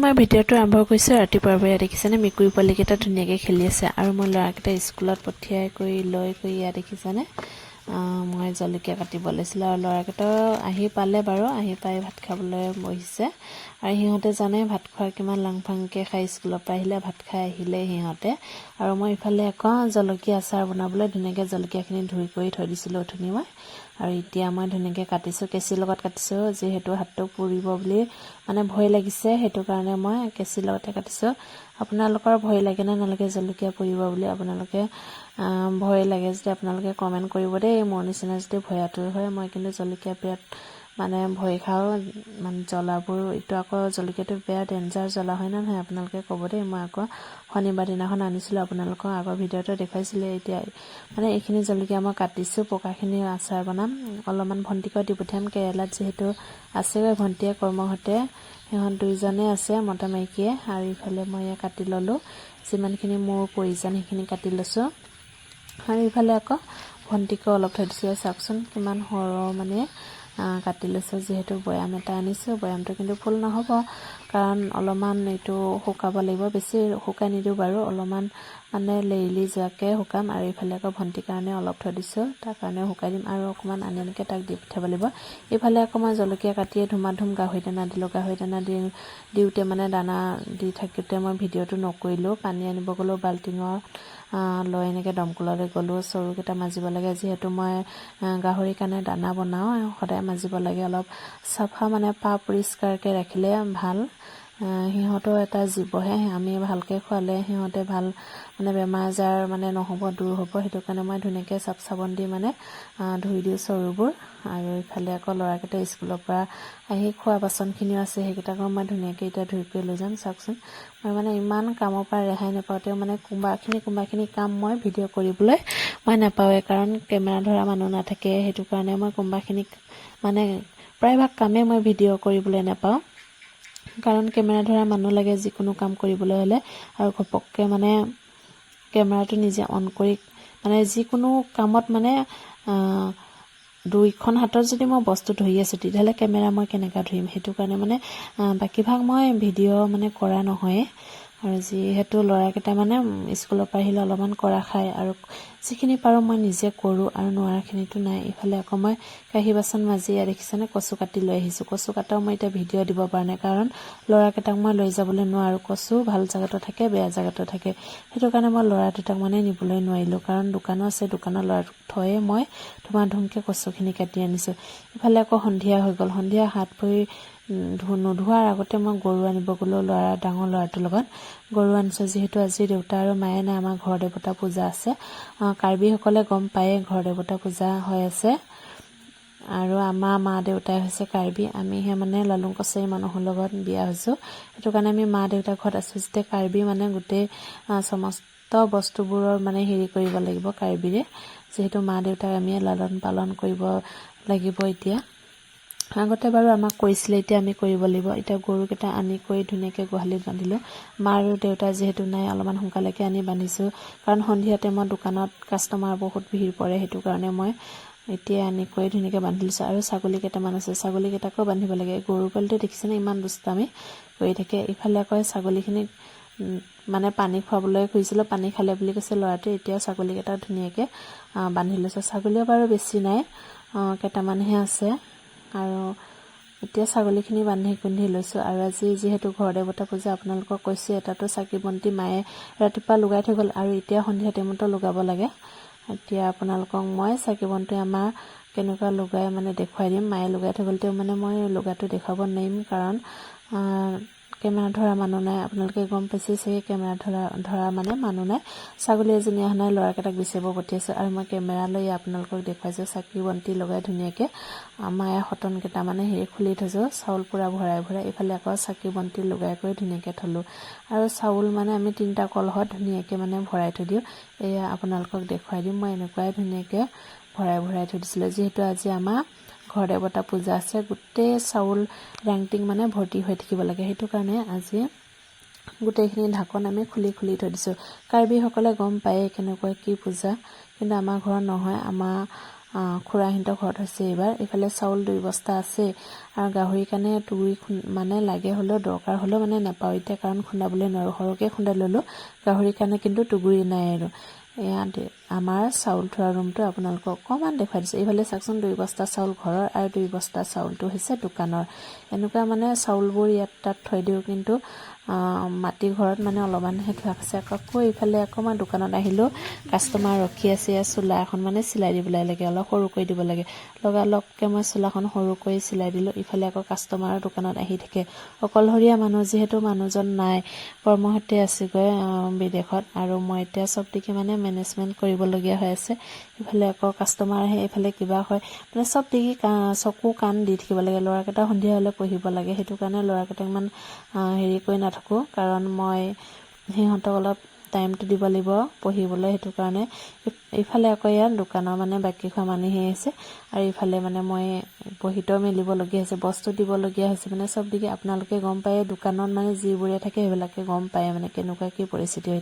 মই ভিডিঅ'টো আৰম্ভ কৰিছোঁ। ৰাতিপুৱাৰ পৰা দেখিছেনে? মেকুৰী পোৱালিকেইটা ধুনীয়াকৈ খেলি আছে। আৰু মই ল'ৰাকেইটা স্কুলত পঠিয়াই কৰি লৈ কৰি ইয়াত দেখিছেনে? মই জলকীয়া কাটিব লৈছিলোঁ আৰু ল'ৰাকেইটাও আহি পালে বাৰু আহি পাই ভাত খাবলৈ বহিছে। আৰু সিহঁতে জানে ভাত খোৱা কিমান লাংফাংকৈ খাই স্কুলৰ পৰা আহিলে ভাত খাই আহিলে সিহঁতে। আৰু মই ইফালে আকৌ জলকীয়া আচাৰ বনাবলৈ ধুনীয়াকৈ জলকীয়াখিনি ধুই কৰি থৈ দিছিলোঁ অথনি মই। আৰু এতিয়া মই ধুনীয়াকৈ কাটিছোঁ কেঁচিৰ লগত কাটিছোঁ যিহেতু হাতটো পুৰিব বুলি মানে ভয় লাগিছে সেইটো কাৰণে মই কেঁচিৰ লগতে কাটিছোঁ। আপোনালোকৰ ভয় লাগে নে নালাগে জলকীয়া পুৰিব বুলি? আপোনালোকে ভয় লাগে যদি আপোনালোকে কমেণ্ট কৰিব দেই। মোৰ নিচিনা যদি ভয়াটো হয় মই কিন্তু জলকীয়া বিৰাট মানে ভয় খাওঁ। মানে জ্বলাবোৰ এইটো আকৌ জলকীয়াটো বেয়া ডেঞ্জাৰ জ্বলা হয় নে নহয় আপোনালোকে ক'ব দেই। মই আকৌ শনিবাৰ দিনাখন আনিছিলোঁ আপোনালোকক আগৰ ভিডিঅ'টো দেখুৱাইছিলে এতিয়া। মানে এইখিনি জলকীয়া মই কাটিছোঁ পকাখিনি আচাৰ বনাম। অলপমান ভণ্টিকো দি পঠিয়াম কেৰেলাত যিহেতু আছেগৈ ভণ্টিয়ে কৰ্মহতে সিহঁত দুইজনে আছে মতা মাইকীয়ে। আৰু ইফালে মই এয়া কাটি ল'লোঁ। যিমানখিনি মোৰ প্ৰয়োজন সেইখিনি কাটি লৈছোঁ। আৰু ইফালে আকৌ ভণ্টিকো অলপ থৈ দিছোঁ। চাওকচোন কিমান সৰহ মানে কাটি লৈছোঁ। যিহেতু বৈয়াম এটা আনিছোঁ বৈয়ামটো কিন্তু ফুল নহ'ব। কাৰণ অলপমান এইটো শুকাব লাগিব। বেছি শুকাই নিদিওঁ বাৰু অলপমান মানে লেৰেলি যোৱাকৈ শুকাম আৰু ইফালে আকৌ ভণ্টিৰ কাৰণে অলপ থৈ দিছোঁ তাৰ কাৰণেও শুকাই দিম আৰু অকণমান আনি আনিকৈ তাক দি পঠিয়াব লাগিব। ইফালে আকৌ মই জলকীয়া কাটিয়ে ধুমা ধুম গাহৰি দানা দিলোঁ গাহৰি দানা দি দিওঁতে মানে দানা দি থাকোঁতে মই ভিডিঅ'টো নকৰিলোঁ। পানী আনিব গ'লোঁ বাল্টিঙৰ লৈ এনেকৈ দমকললৈ গ'লোঁ। চৰুকেইটা মাজিব লাগে যিহেতু মই গাহৰিৰ কাৰণে দানা বনাওঁ সদায় মাজিব লাগে অলপ। চাফা মানে পা পৰিষ্কাৰকৈ ৰাখিলে ভাল। আহ, সিহঁতো এটা জীৱহে। আমি ভালকৈ খোৱালে সিহঁতে ভাল মানে বেমাৰ আজাৰ মানে নহ'ব দূৰ হ'ব। সেইটো কাৰণে মই ধুনীয়াকৈ চাফ চাবোন দি মানে ধুই দিওঁ চৰুবোৰ। আৰু ইফালে আকৌ ল'ৰাকেইটা স্কুলৰ পৰা আহি খোৱা বাচনখিনিও আছে সেইকেইটাকো মই ধুনীয়াকৈ এতিয়া ধুই কৰি লৈ যাম চাওকচোন। মই মানে ইমান কামৰ পৰা ৰেহাই নাপাওঁতেও মানে কোনোবাখিনি কোনোবাখিনি কাম মই ভিডিঅ' কৰিবলৈ মই নাপাওঁৱেই কাৰণ কেমেৰা ধৰা মানুহ নাথাকে সেইটো কাৰণে মই কোনোবাখিনি মানে প্ৰায়ভাগ কামেই মই ভিডিঅ' কৰিবলৈ নাপাওঁ। কাৰণ কেমেৰা ধৰা মানুহ লাগে যিকোনো কাম কৰিবলৈ হ'লে আৰু ঘপককৈ মানে কেমেৰাটো নিজে অন কৰি মানে যিকোনো কামত মানে দুইখন হাতত যদি মই বস্তু ধৰি আছোঁ তেতিয়াহ'লে কেমেৰা মই কেনেকৈ ধৰিম? সেইটো কাৰণে মানে বাকীভাগ মই ভিডিঅ' মানে কৰা নহয়েই আৰু যিহেতু ল'ৰাকেইটা মানে স্কুলৰ পৰা আহিলে অলপমান কৰা খায় আৰু যিখিনি পাৰোঁ মই নিজে কৰোঁ আৰু নোৱাৰাখিনিতো নাই। ইফালে আকৌ মই কাঁহী বাচন মাজি ইয়াত দেখিছেনে কচু কাটি লৈ আহিছোঁ। কচু কাটাও মই এতিয়া ভিডিঅ' দিব পৰা নাই কাৰণ ল'ৰাকেইটাক মই লৈ যাবলৈ নোৱাৰোঁ। কচু ভাল জেগাতো থাকে বেয়া জেগাতো থাকে। সেইটো কাৰণে মই ল'ৰা দুটাক মানে নিবলৈ নোৱাৰিলোঁ। কাৰণ দোকানো আছে দোকানৰ ল'ৰাটোক থৈয়ে মই ধুমা ধুমকৈ কচুখিনি কাটি আনিছোঁ। ইফালে আকৌ সন্ধিয়া হৈ গ'ল। সন্ধিয়া হাত ভৰি নোধোৱাৰ আগতে মই গৰু আনিব গ'লোঁ ল'ৰা ডাঙৰ ল'ৰাটোৰ লগত। গৰু আনিছোঁ যিহেতু আজি দেউতা আৰু মায়ে নাই আমাৰ ঘৰ দেৱতা পূজা আছে। কাৰ্বিসকলে গম পায়ে ঘৰ দেৱতা পূজা হৈ আছে। আৰু আমাৰ মা দেউতাই হৈছে কাৰ্বি আমিহে মানে লালুং কছাৰী মানুহৰ লগত বিয়া হৈছোঁ। সেইটো কাৰণে আমি মা দেউতাৰ ঘৰত আছোঁ যেতিয়া কাৰ্বি মানে গোটেই সমস্ত বস্তুবোৰৰ মানে হেৰি কৰিব লাগিব কাৰ্বিৰে। যিহেতু মা দেউতাক আমি লালন পালন কৰিব লাগিব এতিয়া। আগতে বাৰু আমাক কৰিছিলে এতিয়া আমি কৰিব লাগিব। এতিয়া গৰুকেইটা আনি কৰি ধুনীয়াকৈ গোহালিত বান্ধিলোঁ। মা আৰু দেউতা যিহেতু নাই অলপমান সোনকালেকৈ আনি বান্ধিছোঁ। কাৰণ সন্ধিয়া টাইমত দোকানত কাষ্টমাৰ বহুত ভিৰ পৰে সেইটো কাৰণে মই এতিয়া আনি কৰি ধুনীয়াকৈ বান্ধি লৈছোঁ আৰু ছাগলী কেইটামান আছে ছাগলীকেইটাকো বান্ধিব লাগে। গৰু পোৱালিটো দেখিছেনে ইমান দুষ্টামি কৰি থাকে। ইফালে আকৌ ছাগলীখিনিক মানে পানী খুৱাবলৈ খুজিছিলোঁ পানী খালে বুলি কৈছে ল'ৰাটোৱে। এতিয়াও ছাগলীকেইটা ধুনীয়াকৈ বান্ধি লৈছোঁ। ছাগলীও বাৰু বেছি নাই কেইটামানহে আছে। আৰু এতিয়া ছাগলীখিনি বান্ধি কুন্ধি লৈছোঁ আৰু আজি যিহেতু ঘৰ দেৱতা পূজা আপোনালোকক কৈছোঁ এটাতো চাকি বন্তি মায়ে ৰাতিপুৱা লগাই থৈ গ'ল আৰু এতিয়া সন্ধিয়া টাইমতো লগাব লাগে। এতিয়া আপোনালোকক মই চাকি বন্তি আমাৰ কেনেকুৱা লগাই মানে দেখুৱাই দিম মায়ে লগাই থৈ গ'ল তেওঁ মানে মই লগাটো দেখুৱাব নোৱাৰিম কাৰণ কেমেৰা ধৰা মানুহ নাই। আপোনালোকে গম পাইছে চাগে কেমেৰা ধৰা ধৰা মানে মানুহ নাই। ছাগলী এজনী অহা নাই ল'ৰাকেইটাক বিচাৰিব পঠিয়াইছোঁ আৰু মই কেমেৰালৈ আপোনালোকক দেখুৱাইছোঁ চাকি বন্তি লগাই ধুনীয়াকৈ আমাৰ সতনকেইটা মানে হেৰি খুলি থৈছোঁ চাউল পূৰা ভৰাই ভৰাই ইফালে আকৌ চাকি বন্তি লগাই কৰি ধুনীয়াকৈ থ'লোঁ। আৰু চাউল মানে আমি তিনিটা কলহত ধুনীয়াকৈ মানে ভৰাই থৈ দিওঁ। এয়া আপোনালোকক দেখুৱাই দিম মই এনেকুৱাই ধুনীয়াকৈ ভৰাই ভৰাই থৈ দিছিলোঁ। যিহেতু আজি আমাৰ ঘৰ দেৱতা পূজা আছে গোটেই চাউল ৰাংটিং মানে ভৰ্তি হৈ থাকিব লাগে। সেইটো কাৰণে আজি গোটেইখিনি ঢাকন আমি খুলি খুলি থৈ দিছোঁ। কাৰ্বিসকলে গম পায়েই কেনেকুৱা কি পূজা। কিন্তু আমাৰ ঘৰত নহয় আমাৰ খুৰাহঁতৰ ঘৰত হৈছে এইবাৰ। এইফালে চাউল দুই বস্তা আছে আৰু গাহৰিৰ কাৰণে খুন- মানে লাগে হ'লেও দৰকাৰ হ'লেও মানে নাপাওঁ। এতিয়া কাৰণ খুন্দাবলৈ নোৱাৰোঁ। সৰহকৈ খুন্দাই ল'লোঁ। গাহৰিৰ কাৰণে কিন্তু তুগুৰি নাই আৰু। এয়া আমাৰ চাউল থোৱা ৰুমটো আপোনালোকক অকণমান দেখুৱাই দিছোঁ। এইফালে চাওকচোন দুই বস্তা চাউল ঘৰৰ আৰু দুই বস্তা চাউলটো হৈছে দোকানৰ। এনেকুৱা মানে চাউলবোৰ ইয়াত তাত থৈ দিওঁ কিন্তু মাটি ঘৰত মানে অলপমানহে থোৱা আছে। আকৌ ইফালে অকণমান দোকানত আহিলেও কাষ্টমাৰ ৰখি আছে চোলা এখন মানে চিলাই দিবলৈ লাগে অলপ সৰু কৰি দিব লাগে। লগালগকৈ মই চোলাখন সৰু কৰি চিলাই দিলোঁ ইফালে আকৌ কাষ্টমাৰৰ দোকানত আহি থাকে। অকলশৰীয়া মানুহ যিহেতু মানুহজন নাই কৰ্মসূত্ৰে আছেগৈ বিদেশত। আৰু মই এতিয়া চব দিশে মানে মেনেজমেণ্ট কৰিবলগীয়া হৈ আছে। ইফালে আকৌ কাষ্টমাৰ আহে এইফালে কিবা হয়। মানে চব দিশে চকু কাণ দি থাকিব লাগে। ল'ৰাকেইটা সন্ধিয়া হ'লে পঢ়িব লাগে। সেইটো কাৰণে ল'ৰাকেইটাক ইমান হেৰি কৰি নাথাকোঁ। কাৰণ মই সিহঁতক অলপ টাইমটো দিব লাগিব পঢ়িবলৈ সেইটো কাৰণে। ইফ- ইফালে আকৌ ইয়াত দোকানৰ মানে বাকী খোৱা মানুহে আহিছে। আৰু ইফালে মানে মই বহীতো মেলিবলগীয়া হৈছে বস্তু দিবলগীয়া হৈছে। মানে চব দিশে আপোনালোকে গম পায় দোকানত মানে যিবোৰে থাকে সেইবিলাকে গম পায় মানে কেনেকুৱা কি পৰিস্থিতি হৈ থাকে।